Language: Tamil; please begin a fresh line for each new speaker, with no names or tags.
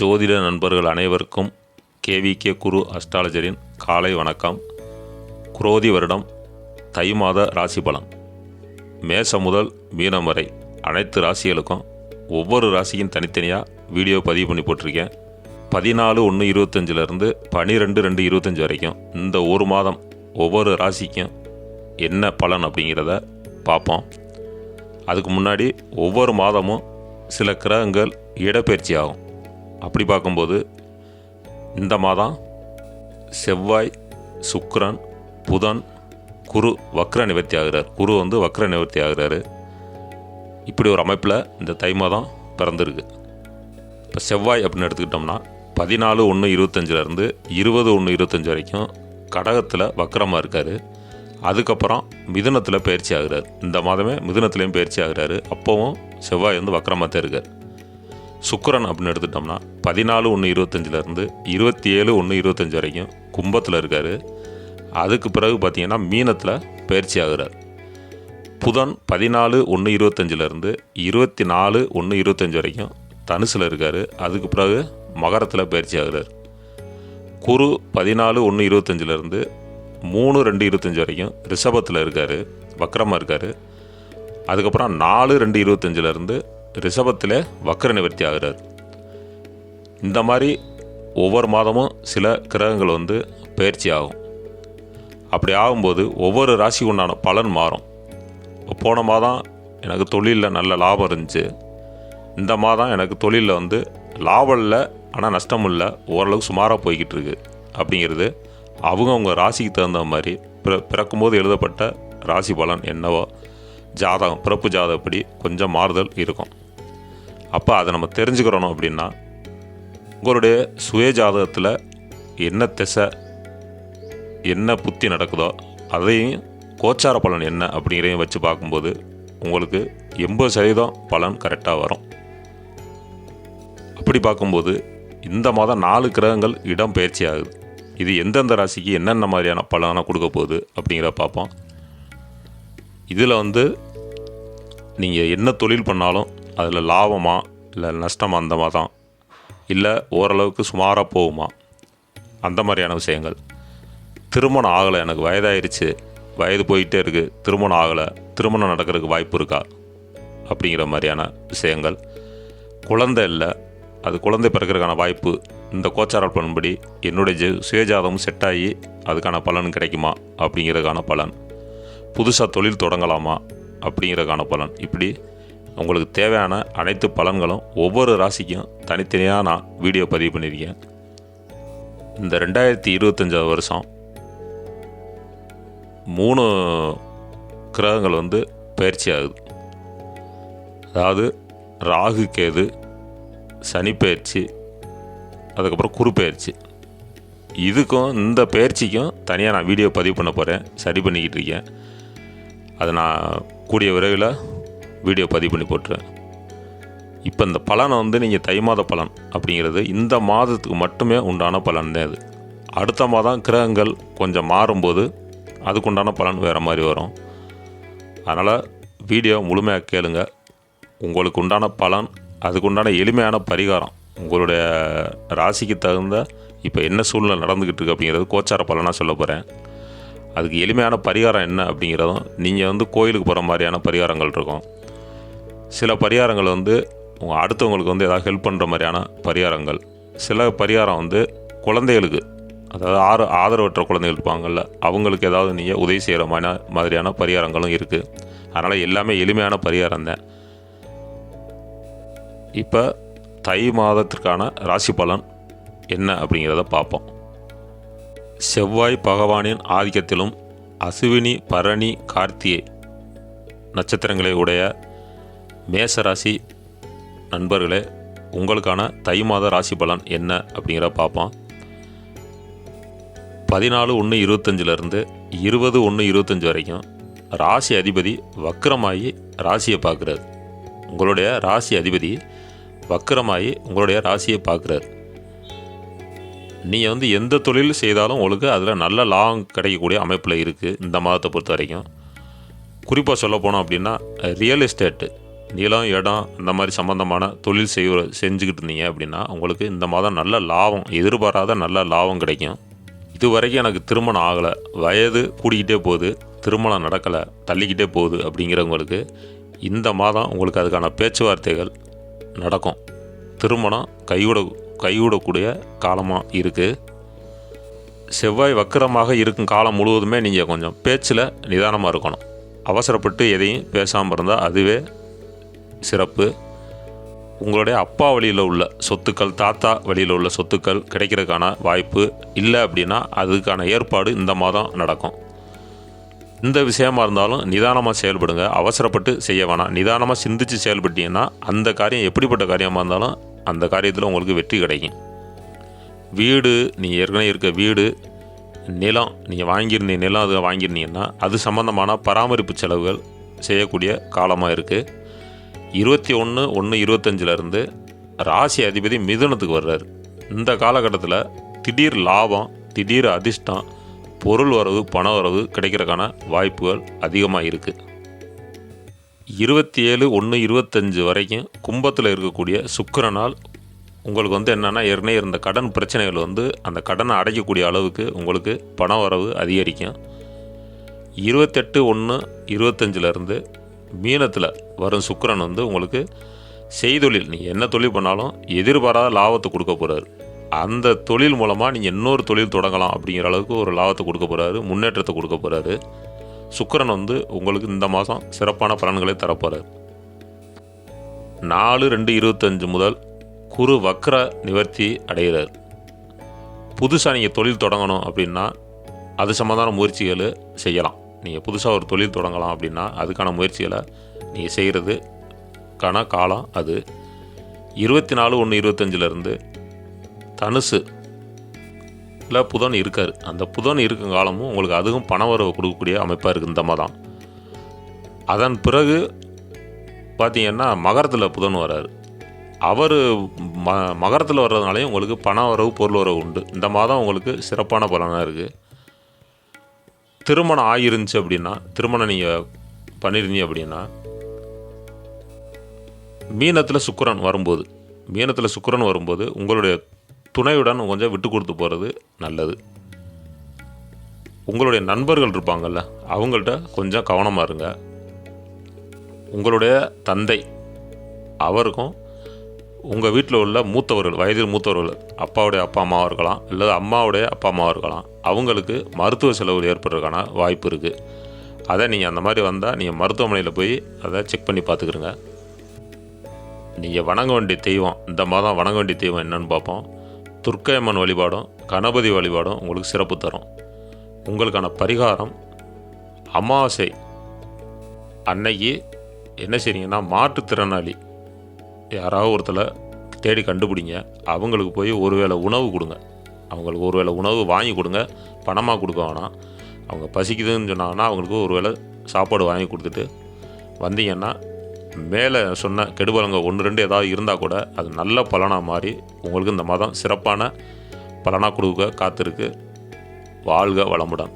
ஜோதிட நண்பர்கள் அனைவருக்கும் கேவிகே குரு அஸ்ட்ராலஜரின் காலை வணக்கம். குரோதி வருடம் தை மாத ராசி பலன். மேசம் முதல் மீனம் வரை அனைத்து ராசிகளுக்கும் ஒவ்வொரு ராசியும் தனித்தனியாக வீடியோ பதிவு பண்ணி போட்டிருக்கேன். பதினாலு ஒன்று இருபத்தஞ்சிலேருந்து பன்னிரெண்டு ரெண்டு இருபத்தஞ்சி வரைக்கும் இந்த ஒரு மாதம் ஒவ்வொரு ராசிக்கும் என்ன பலன் அப்படிங்கிறத பார்ப்போம். அதுக்கு முன்னாடி ஒவ்வொரு மாதமும் சில கிரகங்கள் இடப்பெயர்ச்சி ஆகும். அப்படி பார்க்கும்போது இந்த மாதம் செவ்வாய் சுக்ரன் புதன் குரு வக்ர நிவர்த்தி ஆகிறார். குரு வந்து வக்ர நிவர்த்தி ஆகிறாரு. இப்படி ஒரு அமைப்பில் இந்த தை மாதம் பிறந்திருக்கு. இப்போ செவ்வாய் அப்படின்னு எடுத்துக்கிட்டோம்னா பதினாலு ஒன்று இருபத்தஞ்சிலேருந்து இருபது ஒன்று இருபத்தஞ்சி வரைக்கும் கடகத்தில் வக்கரமாக இருக்கார். அதுக்கப்புறம் மிதுனத்தில் பயிற்சி ஆகிறார். இந்த மாதமே மிதுனத்துலேயும் பயிற்சி ஆகிறாரு. அப்போவும் செவ்வாய் வந்து வக்கரமாக தான் இருக்கார். சுக்கரன் அப்படின்னு எடுத்துட்டோம்னா பதினாலு ஒன்று இருபத்தஞ்சிலேருந்து இருபத்தி ஏழு ஒன்று இருபத்தஞ்சி வரைக்கும் கும்பத்தில் இருக்கார். அதுக்கு பிறகு பார்த்திங்கன்னா மீனத்தில் பயிற்சி ஆகிறார். புதன் பதினாலு ஒன்று இருபத்தஞ்சிலேருந்து இருபத்தி நாலு ஒன்று இருபத்தஞ்சி வரைக்கும் தனுசில் இருக்கார். அதுக்கு பிறகு மகரத்தில் பயிற்சி ஆகுறார். குரு பதினாலு ஒன்று இருபத்தஞ்சிலேருந்து மூணு ரெண்டு இருபத்தஞ்சி வரைக்கும் ரிஷபத்தில் இருக்கார். வக்கரமாக இருக்கார். அதுக்கப்புறம் நாலு ரெண்டு இருபத்தஞ்சிலேருந்து ரிஷபத்தில் வக்கர நிவர்த்தி ஆகிறார். இந்த மாதிரி ஒவ்வொரு மாதமும் சில கிரகங்கள் வந்து பயிற்சி ஆகும். அப்படி ஆகும்போது ஒவ்வொரு ராசிக்கு உண்டான பலன் மாறும். போன மாதம் எனக்கு தொழிலில் நல்ல லாபம் இருந்துச்சு. இந்த மாதம் எனக்கு தொழிலில் வந்து லாபம் இல்லை ஆனால் நஷ்டம் இல்லை ஓரளவுக்கு சுமாராக போய்கிட்டு இருக்கு அப்படிங்கிறது அவங்கவுங்க ராசிக்கு தகுந்த மாதிரி பிற பிறக்கும்போது எழுதப்பட்ட ராசி பலன் என்னவோ ஜாதகம் பிறப்பு ஜாதகப்படி கொஞ்சம் மாறுதல் இருக்கும். அப்போ அதை நம்ம தெரிஞ்சுக்கிறோம் அப்படின்னா உங்களுடைய சுய ஜாதகத்தில் என்ன திசை என்ன புத்தி நடக்குதோ அதையும் கோச்சார பலன் என்ன அப்படிங்கிறதையும் வச்சு பார்க்கும்போது உங்களுக்கு எண்பது சதவீதம் பலன் கரெக்டாக வரும். அப்படி பார்க்கும்போது இந்த மாதம் நாலு கிரகங்கள் இடம் பயிற்சி ஆகுது. இது எந்தெந்த ராசிக்கு என்னென்ன மாதிரியான பலனை கொடுக்க போகுது அப்படிங்கிற பார்ப்போம். இதில் வந்து நீங்கள் என்ன தொழில் பண்ணாலும் அதில் லாபமா இல்லை நஷ்டமா அந்த மாதம் இல்லை ஓரளவுக்கு சுமாராக போகுமா? அந்த மாதிரியான விஷயங்கள். திருமணம் ஆகலை எனக்கு வயதாயிருச்சு. வயது போயிட்டே இருக்குது திருமணம் ஆகலை. திருமணம் நடக்கிறதுக்கு வாய்ப்பு இருக்கா? அப்படிங்கிற மாதிரியான விஷயங்கள். குழந்தை இல்லை. அது குழந்தை பிறக்கிறதுக்கான வாய்ப்பு. இந்த கோச்சார பலன்படி என்னுடைய ஜெ சுயஜாதமும் செட் ஆகி அதுக்கான பலன் கிடைக்குமா? அப்படிங்கிறதுக்கான பலன். புதுசாக தொழில் தொடங்கலாமா? அப்படிங்கிறதுக்கான பலன். இப்படி உங்களுக்கு தேவையான அனைத்து பலன்களும் ஒவ்வொரு ராசிக்கும் தனித்தனியாக நான் வீடியோ பதிவு பண்ணியிருக்கேன். இந்த ரெண்டாயிரத்தி இருபத்தஞ்சாவது வருஷம் மூணு கிரகங்கள் வந்து பயிற்சி ஆகுது. அதாவது ராகு கேது சனி பயிற்சி அதுக்கப்புறம் குரு பயிற்சி. இதுக்கும் இந்த பயிற்சிக்கும் தனியாக நான் வீடியோ பதிவு பண்ண போகிறேன் சரி பண்ணிக்கிட்டு இருக்கேன். அதை நான் கூடிய விரைவில் வீடியோ பதிவு பண்ணி போட்டுருவேன். இப்போ இந்த பலனை வந்து நீங்கள் தை மாத பலன் அப்படிங்கிறது இந்த மாதத்துக்கு மட்டுமே உண்டான பலன் தான் அது. அடுத்த மாதம் கிரகங்கள் கொஞ்சம் மாறும்போது அதுக்குண்டான பலன் வேறு மாதிரி வரும். அதனால் வீடியோ முழுமையாக கேளுங்க. உங்களுக்கு உண்டான பலன் அதுக்குண்டான எளிமையான பரிகாரம் உங்களுடைய ராசிக்கு தகுந்த இப்போ என்ன சூழ்நிலை நடந்துக்கிட்டு இருக்கு அப்படிங்கிறது கோச்சார பலனாக சொல்ல போகிறேன் அதுக்கு எளிமையான பரிகாரம் என்ன அப்படிங்கிறதும் நீங்கள் வந்து கோயிலுக்கு போகிற மாதிரியான பரிகாரங்கள் இருக்கும். சில பரிகாரங்கள் வந்து உங்கள் அடுத்தவங்களுக்கு வந்து ஏதாவது ஹெல்ப் பண்ணுற மாதிரியான பரிகாரங்கள். சில பரிகாரம் வந்து குழந்தைகளுக்கு அதாவது ஆறு ஆதரவற்ற குழந்தைகள் இருப்பாங்கள்ல அவங்களுக்கு ஏதாவது நீங்கள் உதவி செய்கிற மாதிரி மாதிரியான பரிகாரங்களும் இருக்குது அதனால் எல்லாமே எளிமையான பரிகாரம் தான். இப்போ தை மாதத்திற்கான ராசி பலன் என்ன அப்படிங்கிறத பார்ப்போம். செவ்வாய் பகவானின் ஆதிக்கத்திலும் அசுவினி பரணி கார்த்திகை நட்சத்திரங்களை உடைய மேச ராசி நண்பர்களே உங்களுக்கான தை மாத ராசி பலன் என்ன அப்படிங்கிற பார்ப்போம். பதினாலு ஒன்று இருபத்தஞ்சிலேருந்து இருபது ஒன்று இருபத்தஞ்சி வரைக்கும் ராசி அதிபதி வக்கரமாகி ராசியை பார்க்குறாரு. உங்களுடைய ராசி அதிபதி வக்கரமாகி உங்களுடைய ராசியை பார்க்குறாரு. நீங்கள் வந்து எந்த தொழில் செய்தாலும் உங்களுக்கு அதில் நல்ல லாபம் கிடைக்கக்கூடிய அமைப்பில் இருக்குது இந்த மாதத்தை பொறுத்த வரைக்கும். குறிப்பாக சொல்ல போனோம் அப்படின்னா ரியல் எஸ்டேட்டு நிலம் இடம் இந்த மாதிரி சம்மந்தமான தொழில் செய்ய செஞ்சுக்கிட்டு இருந்தீங்க அப்படின்னா உங்களுக்கு இந்த மாதம் நல்ல லாபம் எதிர்பாராத நல்ல லாபம் கிடைக்கும். இது வரைக்கும் எனக்கு திருமணம் ஆகலை. வயது கூடிக்கிட்டே போகுது. திருமணம் நடக்கலை. தள்ளிக்கிட்டே போகுது அப்படிங்கிறவங்களுக்கு இந்த மாதம் உங்களுக்கு அதுக்கான பேச்சுவார்த்தைகள் நடக்கும். திருமணம் கைவிட கைவிடக்கூடிய காலமாக இருக்குது செவ்வாய் வக்கரமாக இருக்கும் காலம் முழுவதுமே நீங்கள் கொஞ்சம் பேச்சில் நிதானமாக இருக்கணும். அவசரப்பட்டு எதையும் பேசாமல் இருந்தால் அதுவே சிறப்பு. உங்களுடைய அப்பா வழியில் உள்ள சொத்துக்கள் தாத்தா வழியில் உள்ள சொத்துக்கள் கிடைக்கிறதுக்கான வாய்ப்பு இல்லை அப்படின்னா அதுக்கான ஏற்பாடு இந்த மாதம் நடக்கும். இந்த விஷயமா இருந்தாலும் நிதானமாக செயல்படுங்க. அவசரப்பட்டு செய்ய வேணாம். நிதானமாக சிந்திச்சு செயல்பட்டீங்கன்னா அந்த காரியம் எப்படிப்பட்ட காரியமாக இருந்தாலும் அந்த காரியத்தில் உங்களுக்கு வெற்றி கிடைக்கும். வீடு நீங்கள் ஏற்கனவே இருக்க வீடு நிலம் நீங்கள் வாங்கியிருந்தீங்க நிலம் அது வாங்கியிருந்தீங்கன்னா அது சம்மந்தமான பராமரிப்பு செலவுகள் செய்யக்கூடிய காலமாக இருக்குது இருபத்தி ஒன்று ஒன்று இருபத்தஞ்சிலேருந்து ராசி அதிபதி மிதுனத்துக்கு வர்றாரு. இந்த காலகட்டத்தில் திடீர் லாபம் திடீர் அதிர்ஷ்டம் பொருள் வரவு பண வரவு கிடைக்கிறதுக்கான வாய்ப்புகள் அதிகமாக இருக்குது இருபத்தி ஏழு ஒன்று இருபத்தஞ்சு வரைக்கும் கும்பத்தில் இருக்கக்கூடிய சுக்கிரனால் உங்களுக்கு வந்து என்னென்னா ஏற்கனவே இருந்த கடன் பிரச்சனைகள் வந்து அந்த கடனை அடைக்கக்கூடிய அளவுக்கு உங்களுக்கு பண வரவு அதிகரிக்கும். இருபத்தெட்டு ஒன்று இருபத்தஞ்சிலேருந்து மீனத்தில் வரும் சுக்கரன் வந்து உங்களுக்கு செய்தொழில் நீங்கள் என்ன தொழில் பண்ணாலும் எதிர்பாராத லாபத்தை கொடுக்க போகிறாரு அந்த தொழில் மூலமாக நீங்கள் இன்னொரு தொழில் தொடங்கலாம் அப்படிங்கிற அளவுக்கு ஒரு லாபத்தை கொடுக்க போகிறாரு முன்னேற்றத்தை கொடுக்க போகிறாரு சுக்கரன் வந்து உங்களுக்கு இந்த மாதம் சிறப்பான பலன்களை தரப்போகிறார் நாலு ரெண்டு இருபத்தஞ்சு முதல் குரு வக்ர நிவர்த்தி அடைகிறார். புதுசாக நீங்கள் தொழில் தொடங்கணும் அப்படின்னா அது சம்மந்தான முயற்சிகள் செய்யலாம். நீங்கள் புதுசாக ஒரு தொழில் தொடங்கலாம் அப்படின்னா அதுக்கான முயற்சிகளை நீங்கள் செய்கிறதுக்கான காலம் அது. இருபத்தி நாலு ஒன்று இருபத்தஞ்சிலேருந்து தனுசு இல்லை புதன் இருக்கார். அந்த புதன் இருக்கும் காலமும் உங்களுக்கு அதுவும் பண வரவு கொடுக்கக்கூடிய அமைப்பாக இருக்குது இந்த மாதம். அதன் பிறகு பார்த்தீங்கன்னா மகரத்தில் புதன் வராரு. அவர் ம மகரத்தில் வர்றதுனாலையும் உங்களுக்கு பண வரவு பொருள் வரவு உண்டு. இந்த மாதம் உங்களுக்கு சிறப்பான பலனாக இருக்குது திருமணம் ஆகிருந்துச்சு அப்படின்னா திருமணம் நீங்கள் பண்ணியிருந்தீங்க அப்படின்னா மீனத்தில் சுக்கரன் வரும்போது மீனத்தில் சுக்கரன் வரும்போது உங்களுடைய துணையுடன் கொஞ்சம் விட்டு கொடுத்து போகிறது நல்லது. உங்களுடைய நண்பர்கள் இருப்பாங்கள்ல அவங்கள்ட்ட கொஞ்சம் கவனமாக இருங்க. உங்களுடைய தந்தை அவருக்கும் உங்கள் வீட்டில் உள்ள மூத்தவர்கள் வயதில் மூத்தவர்கள் அப்பாவுடைய அப்பா அம்மாவாக இருக்கலாம் அல்லது அம்மாவுடைய அப்பா அம்மாவாக இருக்கலாம் அவங்களுக்கு மருத்துவ செலவுகள் ஏற்படுறதுக்கான வாய்ப்பு இருக்குது அதை நீங்கள் அந்த மாதிரி வந்தால் நீங்கள் மருத்துவமனையில் போய் அதை செக் பண்ணி பார்த்துக்கிறங்க நீங்கள் வணங்க வேண்டிய தெய்வம் இந்த மாதம் வணங்க வேண்டிய தெய்வம் என்னன்னு பார்ப்போம். துர்க்கையம்மன் வழிபாடும் கணபதி வழிபாடும் உங்களுக்கு சிறப்பு தரும். உங்களுக்கான பரிகாரம் அமாவாசை அன்னைக்கு என்ன செய்றீங்கன்னா மாற்றுத்திறனாளி யாராவது ஒருத்தரை தேடி கண்டுபிடிங்க. அவங்களுக்கு போய் ஒரு வேளை உணவு கொடுங்க. அவங்களுக்கு ஒரு வேளை உணவு வாங்கி கொடுங்க. பணமாக கொடுக்க வேணாம். அவங்க பசிக்குதுன்னு சொன்னாங்கன்னா அவங்களுக்கு ஒருவேளை சாப்பாடு வாங்கி கொடுத்துட்டு வந்தீங்கன்னா மேலே சொன்ன கெடுபலங்க ஒன்று ரெண்டு ஏதாவது இருந்தால் கூட அது நல்ல பலனாக மாறி உங்களுக்கு இந்த மாதம் சிறப்பான பலனாக கொடுக்க காத்திருக்கு. வாழ்க வளமுடன்.